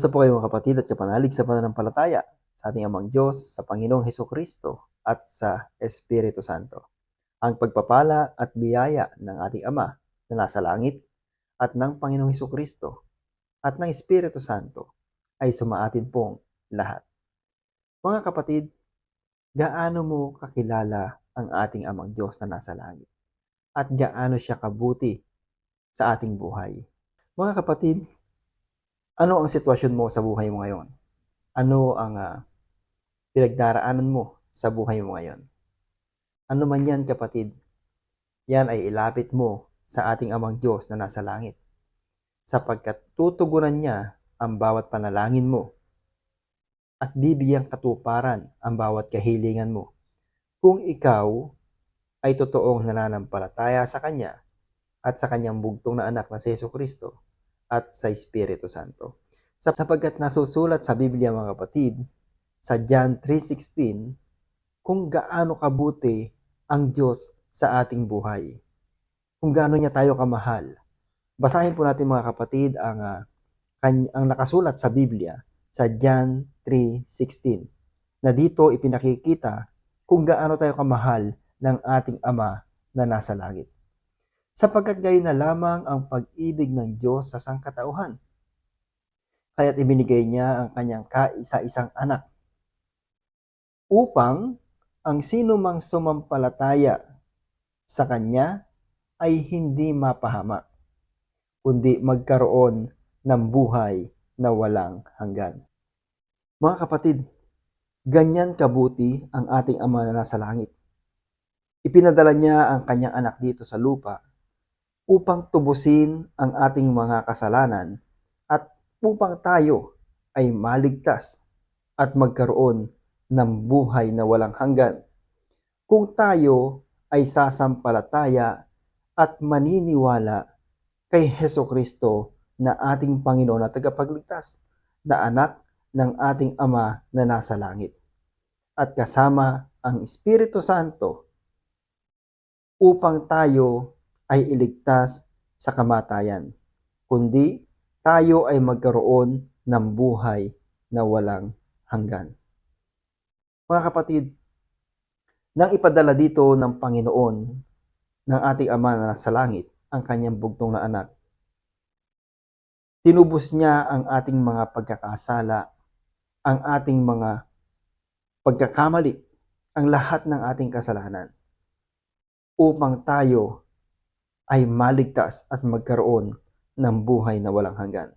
Kumusta po kayo mga kapatid at kapanalig sa pananampalataya sa ating Amang Diyos, sa Panginoong Heso Kristo at sa Espiritu Santo. Ang pagpapala at biyaya ng ating Ama na nasa langit at ng Panginoong Heso Kristo at ng Espiritu Santo ay sumaatin pong lahat. Mga kapatid, gaano mo kakilala ang ating Amang Diyos na nasa langit? At gaano siya kabuti sa ating buhay? Mga kapatid, ano ang sitwasyon mo sa buhay mo ngayon? Ano ang ah, pinagdaraanan mo sa buhay mo ngayon? Ano man yan kapatid, yan ay ilapit mo sa ating amang Diyos na nasa langit. Sapagkat tutugunan niya ang bawat panalangin mo at bibigyang katuparan ang bawat kahilingan mo. Kung ikaw ay totoong nananampalataya sa Kanya at sa Kanyang bugtong na anak na si Yesu Kristo, at sa Espiritu Santo. Sap- Sapagkat nasusulat sa Biblia mga kapatid, sa John 3.16, kung gaano kabuti ang Diyos sa ating buhay. Kung gaano niya tayo kamahal. Basahin po natin mga kapatid ang, kan- ang nakasulat sa Biblia sa John 3.16 na dito ipinakikita kung gaano tayo kamahal ng ating Ama na nasa langit sapagkat gayon na lamang ang pag-ibig ng Diyos sa sangkatauhan. Kaya't ibinigay niya ang kanyang kaisa-isang anak upang ang sino mang sumampalataya sa kanya ay hindi mapahama, kundi magkaroon ng buhay na walang hanggan. Mga kapatid, ganyan kabuti ang ating Ama na nasa langit. Ipinadala niya ang kanyang anak dito sa lupa upang tubusin ang ating mga kasalanan at upang tayo ay maligtas at magkaroon ng buhay na walang hanggan. Kung tayo ay sasampalataya at maniniwala kay Heso Kristo na ating Panginoon at tagapagligtas, na anak ng ating Ama na nasa langit. At kasama ang Espiritu Santo upang tayo ay iligtas sa kamatayan, kundi tayo ay magkaroon ng buhay na walang hanggan. Mga kapatid, nang ipadala dito ng Panginoon ng ating Ama na sa langit ang kanyang bugtong na anak, tinubos niya ang ating mga pagkakasala, ang ating mga pagkakamali, ang lahat ng ating kasalanan upang tayo ay maligtas at magkaroon ng buhay na walang hanggan.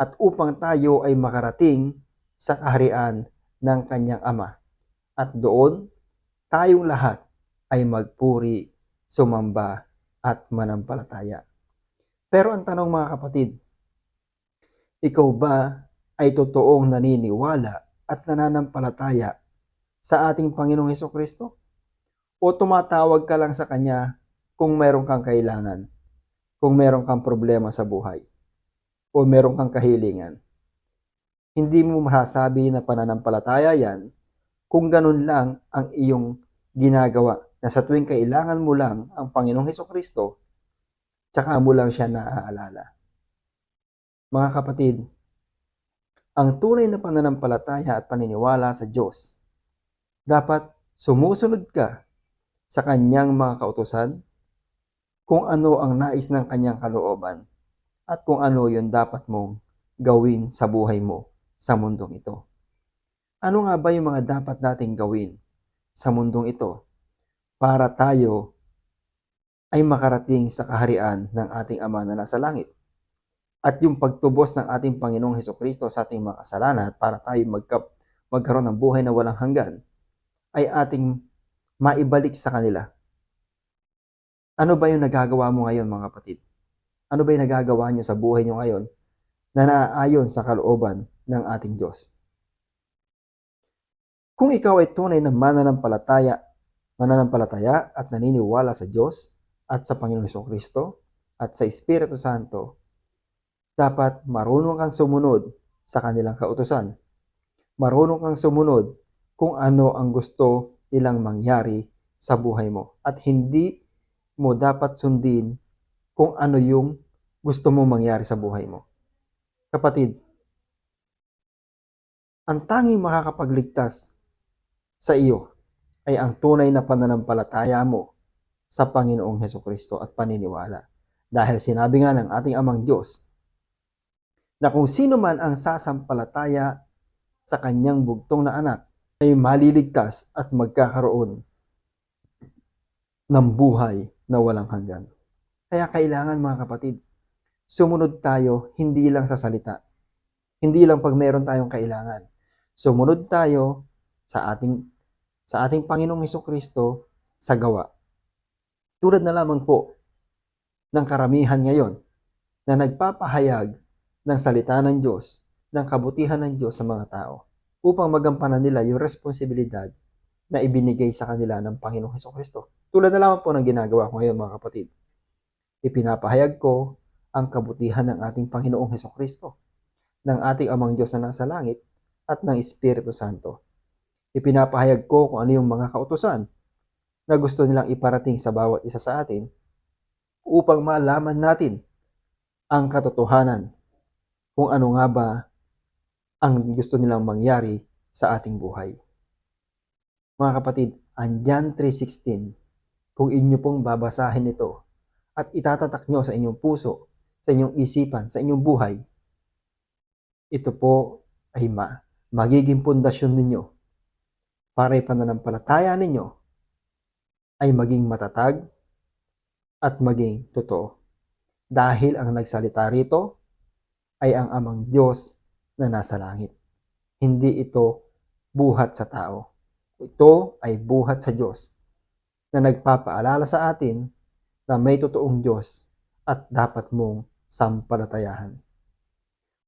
At upang tayo ay makarating sa kaharian ng kanyang ama. At doon, tayong lahat ay magpuri, sumamba, at manampalataya. Pero ang tanong mga kapatid, ikaw ba ay totoong naniniwala at nananampalataya sa ating Panginoong Heso Kristo? O tumatawag ka lang sa Kanya kung meron kang kailangan, kung meron kang problema sa buhay, o meron kang kahilingan. Hindi mo masasabi na pananampalataya yan kung ganun lang ang iyong ginagawa na sa tuwing kailangan mo lang ang Panginoong Heso Kristo, tsaka mo lang siya naaalala. Mga kapatid, ang tunay na pananampalataya at paniniwala sa Diyos, dapat sumusunod ka sa kanyang mga kautosan, kung ano ang nais ng kanyang kalooban, at kung ano yon dapat mong gawin sa buhay mo sa mundong ito. Ano nga ba yung mga dapat nating gawin sa mundong ito para tayo ay makarating sa kaharian ng ating Ama na nasa langit? At yung pagtubos ng ating Panginoong Heso Kristo sa ating mga kasalanan para tayo magka, magkaroon ng buhay na walang hanggan ay ating maibalik sa kanila. Ano ba yung nagagawa mo ngayon mga kapatid? Ano ba yung nagagawa nyo sa buhay nyo ngayon na naaayon sa kalooban ng ating Diyos? Kung ikaw ay tunay na mananampalataya, mananampalataya at naniniwala sa Diyos at sa Panginoong Heso Kristo at sa Espiritu Santo, dapat marunong kang sumunod sa kanilang kautusan. Marunong kang sumunod kung ano ang gusto nilang mangyari sa buhay mo. At hindi mo dapat sundin kung ano yung gusto mo mangyari sa buhay mo. Kapatid, Ang tanging makakapagligtas sa iyo ay ang tunay na pananampalataya mo sa Panginoong Heso Kristo at paniniwala. Dahil sinabi nga ng ating amang Diyos na kung sino man ang sasampalataya sa kanyang bugtong na anak ay maliligtas at magkakaroon ng buhay na walang hanggan. Kaya kailangan mga kapatid, sumunod tayo hindi lang sa salita. Hindi lang pag meron tayong kailangan. Sumunod tayo sa ating sa ating Panginoong Heso Kristo sa gawa. Tulad na lamang po ng karamihan ngayon na nagpapahayag ng salita ng Diyos, ng kabutihan ng Diyos sa mga tao upang magampanan nila yung responsibilidad na ibinigay sa kanila ng Panginoong Heso Kristo. Tulad na lamang po ng ginagawa ko ngayon mga kapatid. Ipinapahayag ko ang kabutihan ng ating Panginoong Heso Kristo, ng ating Amang Diyos na nasa langit at ng Espiritu Santo. Ipinapahayag ko kung ano yung mga kautusan na gusto nilang iparating sa bawat isa sa atin upang malaman natin ang katotohanan kung ano nga ba ang gusto nilang mangyari sa ating buhay. Mga kapatid, ang John 3.16, kung inyo pong babasahin ito at itatatak nyo sa inyong puso, sa inyong isipan, sa inyong buhay, ito po ay ma magiging pundasyon ninyo para ipananampalataya ninyo ay maging matatag at maging totoo. Dahil ang nagsalita rito ay ang amang Diyos na nasa langit. Hindi ito buhat sa tao. Ito ay buhat sa Diyos na nagpapaalala sa atin na may totoong Diyos at dapat mong sampalatayahan.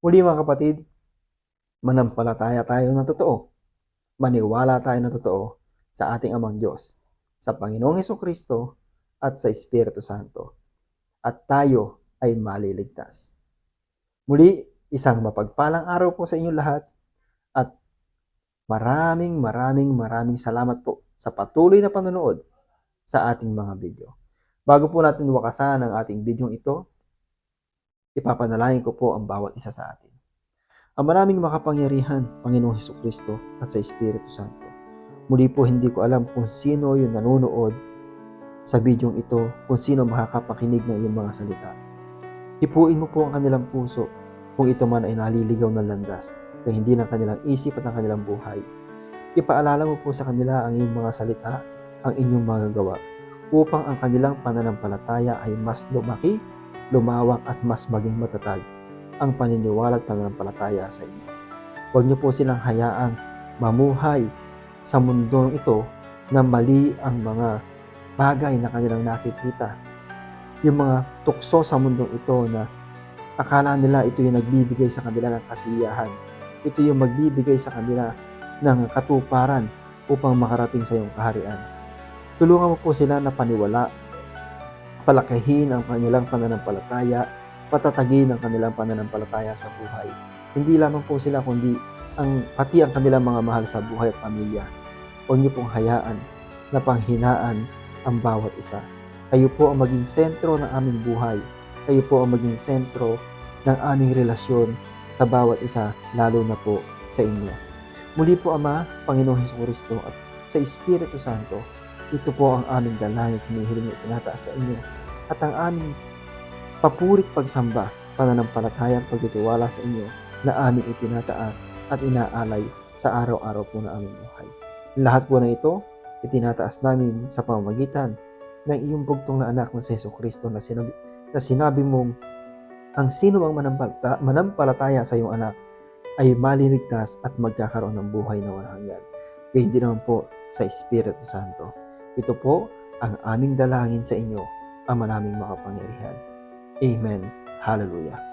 Muli mga kapatid, manampalataya tayo na totoo. Maniwala tayo na totoo sa ating amang Diyos, sa Panginoong Heso Kristo at sa Espiritu Santo. At tayo ay maliligtas. Muli, isang mapagpalang araw po sa inyong lahat at maraming maraming maraming salamat po sa patuloy na panonood sa ating mga video. Bago po natin wakasan ang ating video ito, ipapanalangin ko po ang bawat isa sa atin. Ang maraming makapangyarihan, Panginoong Heso Kristo at sa Espiritu Santo. Muli po hindi ko alam kung sino yung nanonood sa bidyong ito, kung sino makakapakinig ng iyong mga salita. Ipuin mo po ang kanilang puso kung ito man ay naliligaw ng landas kaya hindi ng kanilang isip at ng kanilang buhay. Ipaalala mo po sa kanila ang iyong mga salita, ang inyong mga gawa, upang ang kanilang pananampalataya ay mas lumaki, lumawak at mas maging matatag ang paniniwala at pananampalataya sa inyo. Huwag niyo po silang hayaang mamuhay sa mundong ito na mali ang mga bagay na kanilang nakikita. Yung mga tukso sa mundong ito na akala nila ito yung nagbibigay sa kanila ng kasiyahan. Ito yung magbibigay sa kanila ng katuparan upang makarating sa iyong kaharian. Tulungan mo po sila na paniwala, palakihin ang kanilang pananampalataya, patatagin ang kanilang pananampalataya sa buhay. Hindi lamang po sila kundi ang pati ang kanilang mga mahal sa buhay at pamilya. Huwag niyo pong hayaan na panghinaan ang bawat isa. Kayo po ang maging sentro ng aming buhay. Kayo po ang maging sentro ng aming relasyon sa bawat isa, lalo na po sa inyo. Muli po Ama, Panginoong Hesus Kristo at sa Espiritu Santo, ito po ang aming dalangin, hinihiling at tinataas sa inyo at ang aming papurit pagsamba, pananampalatayang pagtitiwala sa inyo na aming itinataas at inaalay sa araw-araw po na aming buhay. Lahat po na ito, itinataas namin sa pamamagitan ng iyong bugtong na anak na si Yeso Kristo na sinabi, na sinabi mong ang sino ang manampalata, manampalataya sa iyong anak ay maliligtas at magkakaroon ng buhay na walang hanggan. Kaya hindi naman po sa Espiritu Santo. Ito po ang aming dalangin sa inyo, ang maraming makapangyarihan. Amen. Hallelujah.